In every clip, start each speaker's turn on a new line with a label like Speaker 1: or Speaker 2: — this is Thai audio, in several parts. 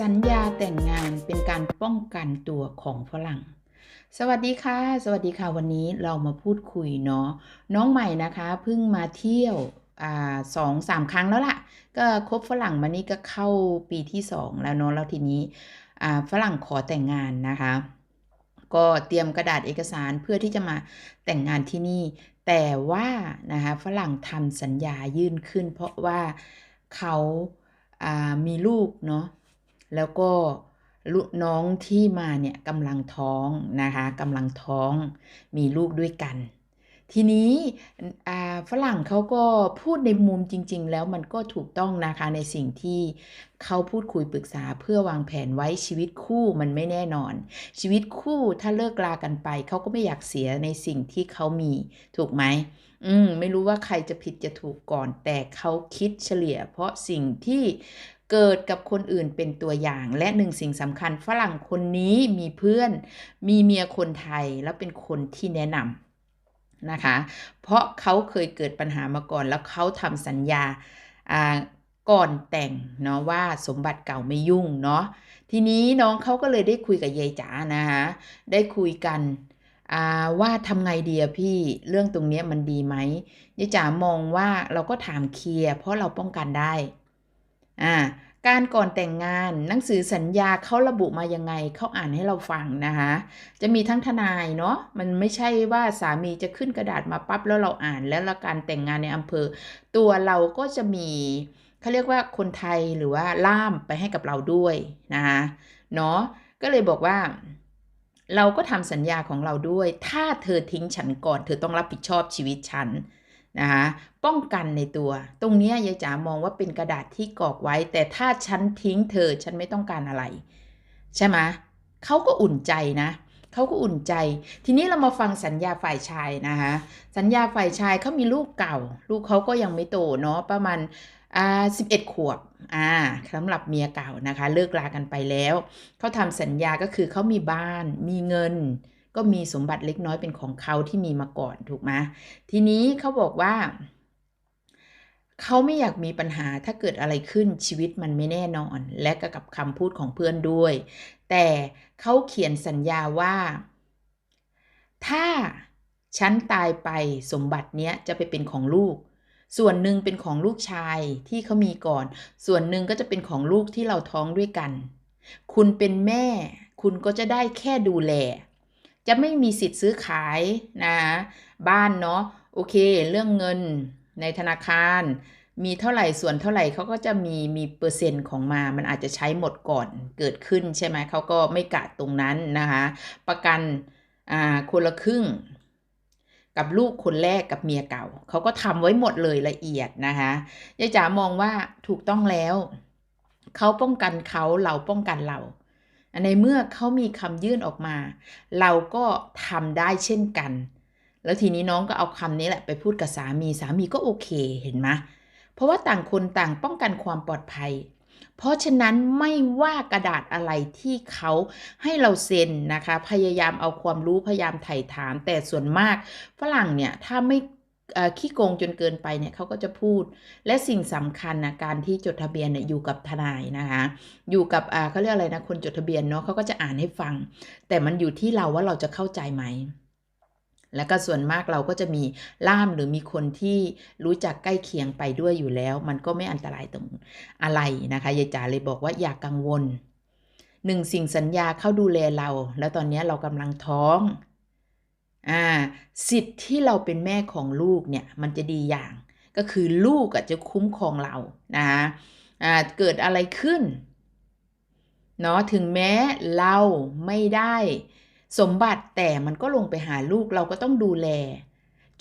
Speaker 1: สัญญาแต่งงานเป็นการป้องกันตัวของฝรั่ง สวัสดีค่ะ สวัสดีค่ะวันนี้เรามาพูดคุยเนาะน้องใหม่นะคะเพิ่งมาเที่ยวสองสามครั้งแล้วล่ะ ก็คบฝรั่งมานี่ก็เข้าปีที่สองแล้วเนาะแล้วทีนี้ฝรั่งขอแต่งงานนะคะ ก็เตรียมกระดาษเอกสารเพื่อที่จะมาแต่งงานที่นี่ แต่ว่านะคะฝรั่งทำสัญญายื่นขึ้น เพราะว่าเขาามีลูกเนาะ แล้วก็ลูกน้องที่มาเนี่ยกำลังท้องนะคะกำลังท้องมีลูกด้วยกัน ทีนี้ฝรั่งเขาก็พูดในมุมจริง ๆ แล้วมันก็ถูกต้องนะคะในสิ่งที่เขาพูดคุยปรึกษาเพื่อวางแผนไว้ชีวิตคู่มันไม่แน่นอน ชีวิตคู่ถ้าเลิกลากันไปเขาก็ไม่อยากเสียในสิ่งที่เขามีถูกไหมอืมไม่รู้ว่าใครจะผิดจะถูกก่อน แต่เขาคิดเฉลี่ย เพราะสิ่งที่ เกิดกับคนอื่นเป็นตัวอย่าง และหนึ่งสิ่งสำคัญฝรั่งคนนี้มีเพื่อน มีเมียคนไทยแล้วเป็นคนที่แนะนำนะคะ เพราะเขาเคยเกิดปัญหามาก่อน แล้วเขาทำสัญญาก่อนแต่งเนาะว่าสมบัติเก่าไม่ยุ่งเนาะทีนี้น้องเขาก็เลยได้คุยกับยายจ๋านะคะได้คุยกันว่าทำไงดีอะพี่เรื่องตรงนี้มันดีไหมยายจ๋ามองว่าเราก็ถามเคลียร์เพราะเราป้องกันได้ อ่าการก่อนแต่งงานหนังสือสัญญาเขาระบุมายังไงเขาอ่านให้เราฟังนะคะจะมีทั้งทนายเนาะมันไม่ใช่ว่าสามีจะขึ้นกระดาษมาปั๊บแล้วเราอ่านแล้วละการแต่งงานในอำเภอ ตัวเราก็จะมีเขาเรียกว่าคนไทยหรือว่าล่ามไปให้กับเราด้วยนะคะเนาะก็เลยบอกว่า เราก็ทำสัญญาของเราด้วย ถ้าเธอทิ้งฉันก่อน เธอต้องรับผิดชอบชีวิตฉัน นะคะป้องกันในตัว ตรงนี้ยายจ๋ามองว่าเป็นกระดาษที่กรอกไว้ แต่ถ้าฉันทิ้งเธอฉันไม่ต้องการอะไร ใช่ไหมเขาก็อุ่นใจนะเขาก็อุ่นใจ ทีนี้เรามาฟังสัญญาฝ่ายชายนะคะสัญญาฝ่ายชายเขามีลูกเก่า ลูกเขาก็ยังไม่โตเนาะประมาณอ่าสิบเอ็ดขวบอ่าสำหรับเมียเก่านะคะ เลิกลากันไปแล้วเขาทำสัญญาก็คือเขามีบ้านมีเงิน ก็มีสมบัติเล็กน้อยเป็นของเขาที่มีมาก่อนถูกไหมทีนี้เขาบอกว่า เขาไม่อยากมีปัญหาถ้าเกิดอะไรขึ้นชีวิตมันไม่แน่นอน และกกับคำพูดของเพื่อนด้วย แต่เขาเขียนสัญญาว่า ถ้าฉันตายไปสมบัติเนี้ยจะไปเป็นของลูก ส่วนหนึ่งเป็นของลูกชายที่เขามีก่อน ส่วนหนึ่งก็จะเป็นของลูกที่เราท้องด้วยกัน คุณเป็นแม่ คุณก็จะได้แค่ดูแล จะไม่มีสิทธิ์ซื้อขายนะบ้านเนาะโอเค เรื่องเงินในธนาคาร มีเท่าไหร่ส่วนเท่าไหร่เขาก็จะมีมีเปอร์เซ็นต์ของมา มันอาจจะใช้หมดก่อนเกิดขึ้นใช่ไหมเขาก็ไม่กะตรงนั้นนะคะประกันอ่าคนละครึ่งกับลูกคนแรกกับเมียเก่า เขาก็ทำไว้หมดเลยละเอียดนะคะยายจ๋ามองว่าถูกต้องแล้ว เขาป้องกันเขาเราป้องกันเรา ในเมื่อเขามีคำยื่นออกมา เราก็ทำได้เช่นกัน แล้วทีนี้น้องก็เอาคำนี้แหละไปพูดกับสามีสามีก็โอเคเห็นไหมเพราะว่าต่างคนต่างป้องกันความปลอดภัย เพราะฉะนั้นไม่ว่ากระดาษอะไรที่เขาให้เราเซ็นนะคะ พยายามเอาความรู้พยายามไถ่ถาม แต่ส่วนมากฝรั่งเนี่ยถ้าไม่ ขี้โกงจนเกินไปเนี่ยเขาก็จะพูด และสิ่งสำคัญนะการที่จดทะเบียนเนี่ยอยู่กับทนายนะคะ อยู่กับเขาเรียกอะไรนะคนจดทะเบียนเนาะเขาก็จะอ่านให้ฟัง แต่มันอยู่ที่เราว่าเราจะเข้าใจไหมแล้วก็ส่วนมากเราก็จะมีล่ามหรือมีคนที่รู้จักใกล้เคียงไปด้วยอยู่แล้ว มันก็ไม่อันตรายตรงอะไรนะคะยายจ๋าเลยบอกว่าอย่ากกังวลหนึ่งสิ่งสัญญาเข้าดูแลเรา แล้วตอนนี้เรากำลังท้อง อ่าสิทธิ์ที่เราเป็นแม่ของลูกเนี่ยมันจะดีอย่าง ก็คือลูกจะคุ้มครองเรานะอ่าเกิดอะไรขึ้นเนาะถึงแม้เราไม่ได้สมบัติแต่มันก็ลงไปหาลูกเราก็ต้องดูแล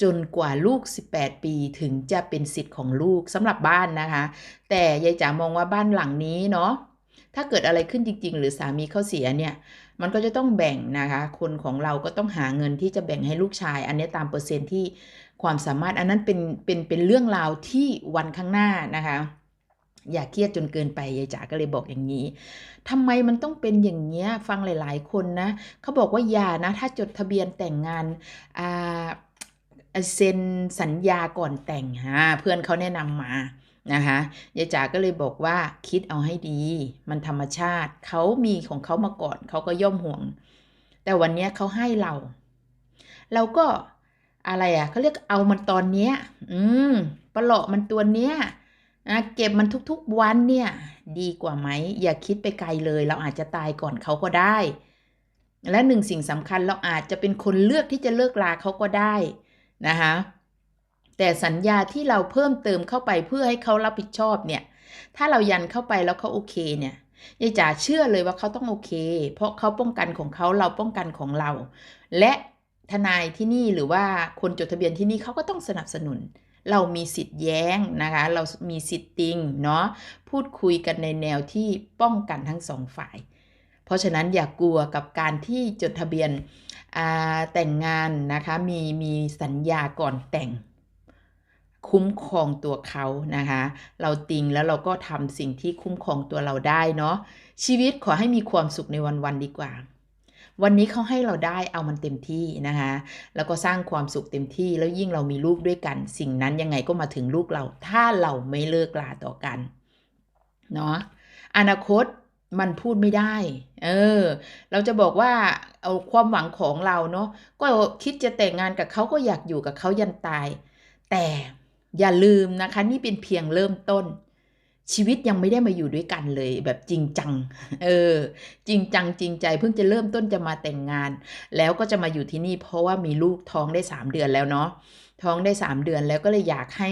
Speaker 1: จนกว่าลูก 18 ปีถึงจะเป็นสิทธิ์ของลูกสำหรับบ้านนะคะ แต่ยายจ๋ามองว่าบ้านหลังนี้เนาะ ถ้าเกิดอะไรขึ้นจริง ๆ หรือสามีเขาเสียเนี่ย มันก็จะต้องแบ่งนะคะ คนของเราก็ต้องหาเงินที่จะแบ่งให้ลูกชาย อันนี้ตามเปอร์เซ็นต์ที่ความสามารถอันนั้นเป็นเป็นเป็นเรื่องราวที่วันข้างหน้านะคะ อย่าเครียดจนเกินไปยายจ๋าก็เลยบอกอย่างนี้ทำไมมันต้องเป็นอย่างเงี้ยฟังหลาย ๆ คนนะเขาบอกว่าอย่านะ ถ้าจดทะเบียนแต่งงานอ่าเซ็นสัญญาก่อนแต่งฮะเพื่อนเขาแนะนำมา นะคะยายจ๋าก็เลยบอกว่าคิดเอาให้ดี มันธรรมชาติเขามีของเขามาก่อนเขาก็ย่อมห่วง แต่วันนี้เขาให้เรา เราก็อะไรอะเขาเรียกเอามันตอนเนี้ย อืมปลาะมันตัวเนี้ยนะเก็บมันทุกๆวันเนี่ย ดีกว่าไหมอย่าคิดไปไกลเลย เราอาจจะตายก่อนเขาก็ได้ และหนึ่งสิ่งสำคัญเราอาจจะเป็นคนเลือกที่จะเลิกลาเขาก็ได้นะคะ แต่สัญญาที่เราเพิ่มเติมเข้าไปเพื่อให้เขารับผิดชอบเนี่ย ถ้าเรายันเข้าไปแล้วเขาโอเคเนี่ยยายจ๋าเชื่อเลยว่าเขาต้องโอเค เพราะเขาป้องกันของเขาเราป้องกันของเรา และทนายที่นี่หรือว่าคนจดทะเบียนที่นี่เขาก็ต้องสนับสนุน เรามีสิทธิ์แย้งนะคะ เรามีสิทธิ์ติงเนาะพูดคุยกันในแนวที่ป้องกันทั้งสองฝ่าย เพราะฉะนั้นอย่ากกลัวกับการที่จดทะเบียนแต่งงานนะคะมีมีสัญญาก่อนแต่ง คุ้มครองตัวเขานะคะ เราติงแล้วเราก็ทำสิ่งที่คุ้มครองตัวเราได้เนาะชีวิตขอให้มีความสุขในวันๆดีกว่า วันนี้เขาให้เราได้เอามันเต็มที่นะคะแล้วก็สร้างความสุขเต็มที่แล้วยิ่งเรามีลูกด้วยกัน สิ่งนั้นยังไงก็มาถึงลูกเรา ถ้าเราไม่เลิกลาต่อกันเนาะอนาคตมันพูดไม่ได้ เออ เราจะบอกว่าเอาความหวังของเราเนาะ ก็คิดจะแต่งงานกับเขาก็อยากอยู่กับเขายันตาย แต่ อย่าลืมนะคะ นี่เป็นเพียงเริ่มต้น ชีวิตยังไม่ได้มาอยู่ด้วยกันเลยแบบจริงจัง เออ จริงจังจริงใจเพิ่งจะเริ่มต้นจะมาแต่งงาน แล้วก็จะมาอยู่ที่นี่เพราะว่ามีลูกท้องได้3เดือนแล้วเนาะ ท้องได้ 3 เดือนแล้วก็เลยอยากให้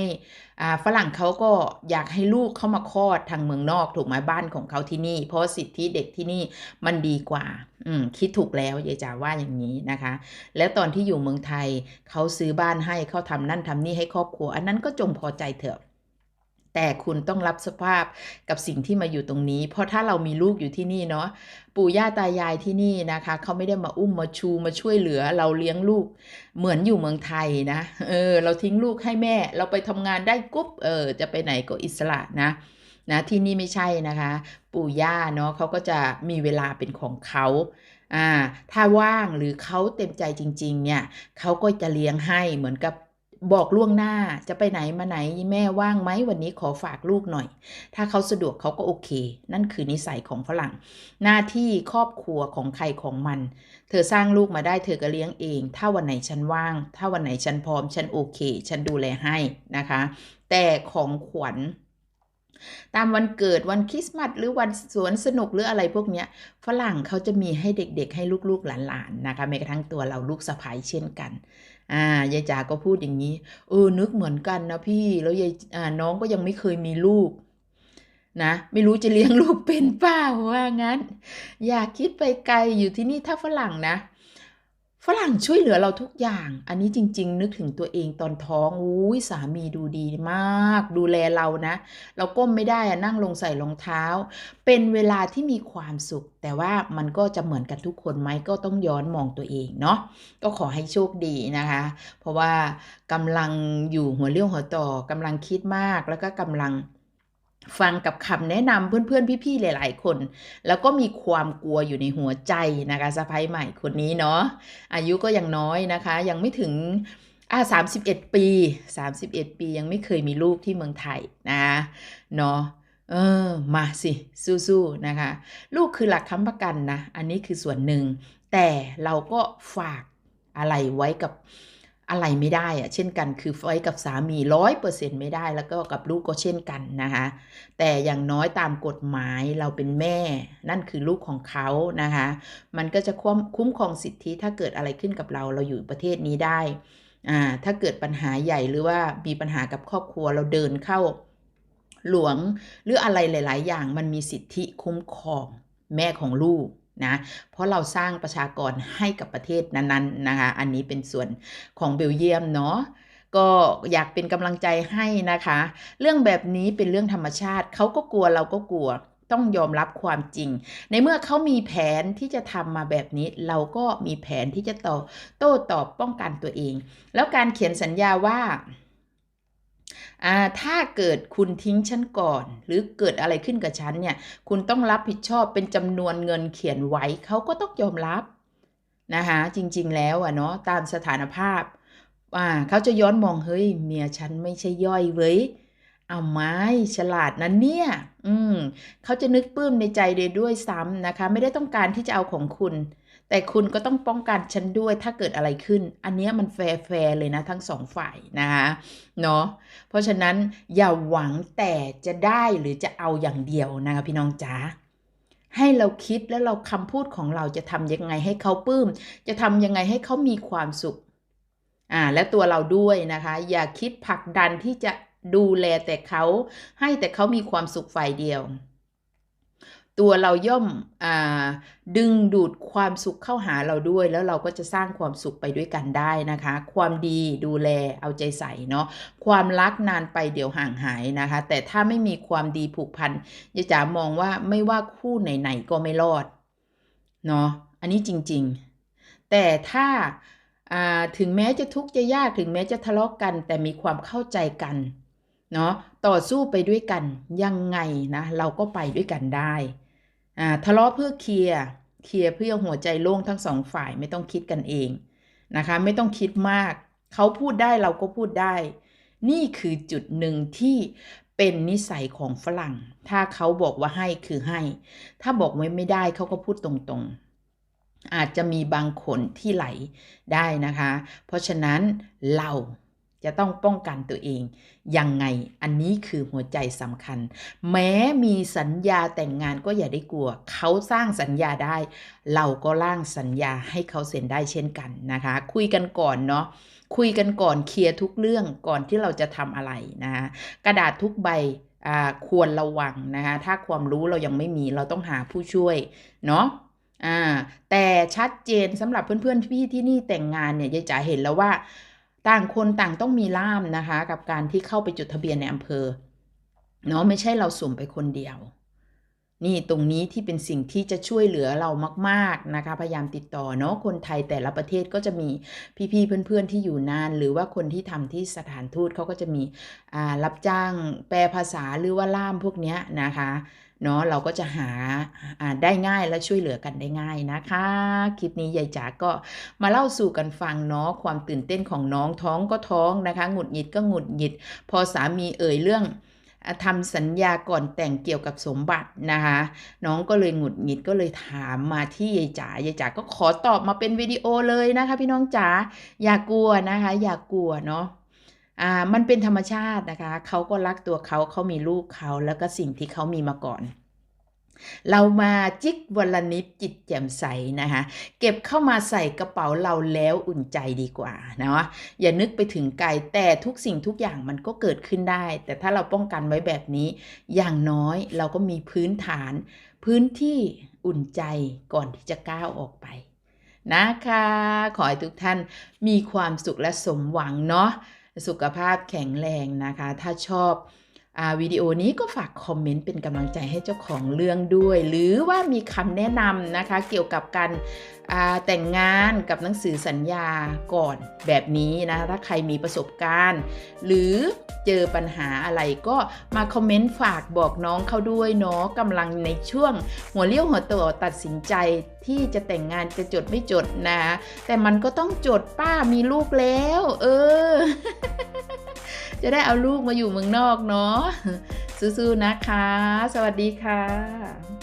Speaker 1: อ่าฝรั่งเขาก็อยากให้ลูกเข้ามาคลอดทางเมืองนอกถูกไหมบ้านของเขาที่นี่ เพราะสิทธิเด็กที่นี่มันดีกว่า อืมคิดถูกแล้วยายจ๋าว่าอย่างนี้นะคะ แล้วตอนที่อยู่เมืองไทยเขาซื้อบ้านให้เขาทำนั่นทำนี่ให้ครอบครัว อันนั้นก็จงพอใจเถอะ แต่คุณต้องรับสภาพกับสิ่งที่มาอยู่ตรงนี้ เพราะถ้าเรามีลูกอยู่ที่นี่เนาะปู่ย่าตายายที่นี่นะคะเขาไม่ได้มาอุ้มมาชูมาช่วยเหลือ เราเลี้ยงลูกเหมือนอยู่เมืองไทยนะเออเราทิ้งลูกให้แม่ เราไปทำงานได้กุ๊บเออจะไปไหนก็อิสระนะนะที่นี่ไม่ใช่นะคะ ปู่ย่าเนาะเขาก็จะมีเวลาเป็นของเขาอ่าถ้าว่างหรือเขาเต็มใจจริง ๆ เนี่ยเขาก็จะเลี้ยงให้เหมือนกับ บอกล่วงหน้าจะไปไหนมาไหนแม่ว่างไหมวันนี้ขอฝากลูกหน่อย ถ้าเขาสะดวกเขาก็โอเค นั่นคือนิสัยของฝรั่ง หน้าที่ครอบครัวของใครของมัน เธอสร้างลูกมาได้เธอก็เลี้ยงเอง ถ้าวันไหนฉันว่าง ถ้าวันไหนฉันพร้อมฉันโอเค ฉันดูแลให้นะคะ แต่ของขวัญ ตามวันเกิดวันคริสต์มาสหรือวันสวนสนุกหรืออะไรพวกนี้ฝรั่งเขาจะมีให้เด็กๆ ให้ลูกๆหลานๆนะคะแม้กระทั่งตัวเราลูกสะพ้ายเช่นกันอ่ายายจ๋าก็พูดอย่างนี้เออนึกเหมือนกันนะพี่แล้วยายอ่าน้องก็ยังไม่เคยมีลูกนะไม่รู้จะเลี้ยงลูกเป็นปล่าว่างั้น อย่าคิดไปไกลอยู่ที่นี่ถ้าฝรั่งนะ ฝรั่งช่วยเหลือเราทุกอย่าง อันนี้จริง ๆ นึกถึงตัวเองตอนท้องอุ้ยสามีดูดีมาก ดูแลเรานะ เราก้มไม่ได้อะนั่งลงใส่รองเท้า เป็นเวลาที่มีความสุข แต่ว่ามันก็จะเหมือนกันทุกคนไหมก็ต้องย้อนมองตัวเองเนาะก็ขอให้โชคดีนะคะ เพราะว่ากำลังอยู่หัวเรี่ยวหัวต่อกำลังคิดมากแล้วก็กำลัง ฟังกับคำแนะนำเพื่อนๆ พี่ๆ หลายๆ คน แล้วก็มีความกลัวอยู่ในหัวใจนะคะสะพ้ายใหม่คนนี้เนาะอายุก็ยังน้อยนะคะ ยังไม่ถึงอ่าสามสิบเอ็ดปีสามสิบเอ็ดปียังไม่เคยมีลูกที่เมืองไทยนะเนาะเออ มาสิ สู้ๆ นะคะ ลูกคือหลักค้ำประกันนะ อันนี้คือส่วนหนึ่ง แต่เราก็ฝากอะไรไว้กับ อะไรไม่ได้อะเช่นกัน คือไว้กับสามีร้อยเปอร์เซ็นต์ไม่ได้ แล้วก็กับลูกก็เช่นกันนะคะแต่อย่างน้อยตามกฎหมายเราเป็นแม่ นั่นคือลูกของเขานะคะมันก็จะคุ้มครองสิทธิถ้าเกิดอะไรขึ้นกับเราเราอยู่ประเทศนี้ได้อ่าถ้าเกิดปัญหาใหญ่หรือว่ามีปัญหากับครอบครัวเราเดินเข้าหลวงหรืออะไรหลาย ๆ อย่างมันมีสิทธิคุ้มครองแม่ของลูก นะเพราะเราสร้างประชากรให้กับประเทศนั้นๆนะคะอันนี้เป็นส่วนของเบลเยียมเนาะก็อยากเป็นกำลังใจให้นะคะ เรื่องแบบนี้เป็นเรื่องธรรมชาติเขาก็กลัวเราก็กลัวต้องยอมรับความจริง ในเมื่อเขามีแผนที่จะทำมาแบบนี้ เราก็มีแผนที่จะต่อโต้ตอบป้องกันตัวเอง แล้วการเขียนสัญญาว่า ถ้าเกิดคุณทิ้งฉันก่อน หรือเกิดอะไรขึ้นกับฉันเนี่ยคุณต้องรับผิดชอบเป็นจำนวนเงินเขียนไว้เขาก็ต้องยอมรับนะคะจริงๆแล้วอะเนาะตามสถานภาพอ่าเขาจะย้อนมองเฮ้ยเมียฉันไม่ใช่ย่อยเว้ยเอาไม้ฉลาดนะเนี่ย อืมเขาจะนึกปลื้มในใจเดยด้วยซ้ำนะคะ ไม่ได้ต้องการที่จะเอาของคุณ แต่คุณก็ต้องป้องกันฉันด้วยถ้าเกิดอะไรขึ้น อันนี้มันแฟร์แฟร์เลยนะทั้งสองฝ่ายนะคะเนาะเพราะฉะนั้นอย่าหวังแต่จะได้หรือจะเอาอย่างเดียวนะคะพี่น้องจ๋าให้เราคิดแล้วเราคำพูดของเราจะทำยังไงให้เขาปลื้ม จะทำยังไงให้เขามีความสุขอ่าและตัวเราด้วยนะคะ อย่าคิดผลักดันที่จะดูแลแต่เขาให้แต่เขามีความสุขฝ่ายเดียว ตัวเราย่อมอดึงดูดความสุขเข้าหาเราด้วย แล้วเราก็จะสร้างความสุขไปด้วยกันได้นะคะ ความดีดูแลเอาใจใส่เนาะความรักนานไปเดี๋ยวห่างหายนะคะ แต่ถ้าไม่มีความดีผูกพันยายจ๋ามองว่าไม่ว่าคู่ไหนๆก็ไม่รอดเนาะอันนี้จริงๆ แต่ถ้าอ่าถึงแม้จะทุกข์จะยากถึงแม้จะทะเลาะกกัน แต่มีความเข้าใจกันเนาะต่อสู้ไปด้วยกันยังไงนะ เราก็ไปด้วยกันได้ อ่าทะเลาะเพื่อเคลียร์เคลียร์เพื่อหัวใจโล่งทั้งสองฝ่ายไม่ต้องคิดกันเองนะคะ ไม่ต้องคิดมาก เขาพูดได้เราก็พูดได้ นี่คือจุดหนึ่งที่เป็นนิสัยของฝรั่ง ถ้าเขาบอกว่าให้คือให้ ถ้าบอกไว้ไม่ได้เขาก็พูดตรงๆ อาจจะมีบางคนที่ไหลได้นะคะ เพราะฉะนั้นเรา จะต้องป้องกันตัวเอง ยังไงอันนี้คือหัวใจสำคัญ แม้มีสัญญาแต่งงานก็อย่าได้กลัว เขาสร้างสัญญาได้ เราก็ร่างสัญญาให้เขาเซ็นได้เช่นกันนะคะ คุยกันก่อนเนาะคุยกันก่อนเคลียร์ทุกเรื่องก่อนที่เราจะทำอะไรนะคะกระดาษทุกใบอ่าควรระวังนะคะถ้าความรู้เรายังไม่มีเราต้องหาผู้ช่วยเนาะอ่าแต่ชัดเจนสำหรับเพื่อนๆพี่ที่นี่แต่งงานเนี่ยยายจ๋าเห็นแล้วว่า ต่างคนต่างต้องมีล่ามนะคะ กับการที่เข้าไปจดทะเบียนในอำเภอเนาะไม่ใช่เราสุ่มไปคนเดียว นี่ตรงนี้ที่เป็นสิ่งที่จะช่วยเหลือเรามากๆนะคะ พยายามติดต่อเนาะคนไทยแต่ละประเทศก็จะมีพี่ๆเพื่อนๆที่อยู่นาน หรือว่าคนที่ทำที่สถานทูตเขาก็จะมีอ่ารับจ้างแปลภาษาหรือว่าล่ามพวกนี้นะคะเนาะเราก็จะหาอ่าได้ง่ายและช่วยเหลือกันได้ง่ายนะคะ คลิปนี้ยายจ๋าก็มาเล่าสู่กันฟังเนาะความตื่นเต้นของน้องท้องก็ท้องนะคะหงุดหงิดก็หงุดหงิด พอสามีเอ่ยเรื่อง ทำสัญญาก่อนแต่งเกี่ยวกับสมบัตินะคะ น้องก็เลยหงุดหงิดก็เลยถามมาที่ยายจ๋ายายจ๋าก็ขอตอบมาเป็นวิดีโอเลยนะคะ พี่น้องจ๋าอย่ากลัวนะคะ อย่ากลัวเนาะอ่ามันเป็นธรรมชาตินะคะ เขาก็รักตัวเขาเขามีลูกเขาแล้วก็สิ่งที่เขามีมาก่อน เรามาจิกวันละนิดจิตแจ่มใสนะคะ เก็บเข้ามาใส่กระเป๋าเราแล้วอุ่นใจดีกว่าเนาะอย่านึกไปถึงไกลแต่ทุกสิ่งทุกอย่างมันก็เกิดขึ้นได้ แต่ถ้าเราป้องกันไว้แบบนี้ อย่างน้อยเราก็มีพื้นฐาน พื้นที่อุ่นใจก่อนที่จะก้าวออกไปนะคะ ขอให้ทุกท่านมีความสุขและสมหวังเนาะสุขภาพแข็งแรงนะคะ ถ้าชอบ วิดีโอนี้ก็ฝากคอมเมนต์เป็นกำลังใจให้เจ้าของเรื่องด้วย หรือว่ามีคำแนะนำนะคะ เกี่ยวกับการแต่งงานกับหนังสือสัญญาก่อนแบบนี้นะถ้าใครมีประสบการณ์ หรือเจอปัญหาอะไรก็มาคอมเมนต์ฝากบอกน้องเขาด้วยเนาะกำลังในช่วง หัวเลี้ยวหัวต่อตัดสินใจที่จะแต่งงานจะจดไม่จดนะ แต่มันก็ต้องจดป้ามีลูกแล้ว เออ จะได้เอาลูกมาอยู่เมืองนอกเนาะสู้ๆนะคะ สวัสดีค่ะ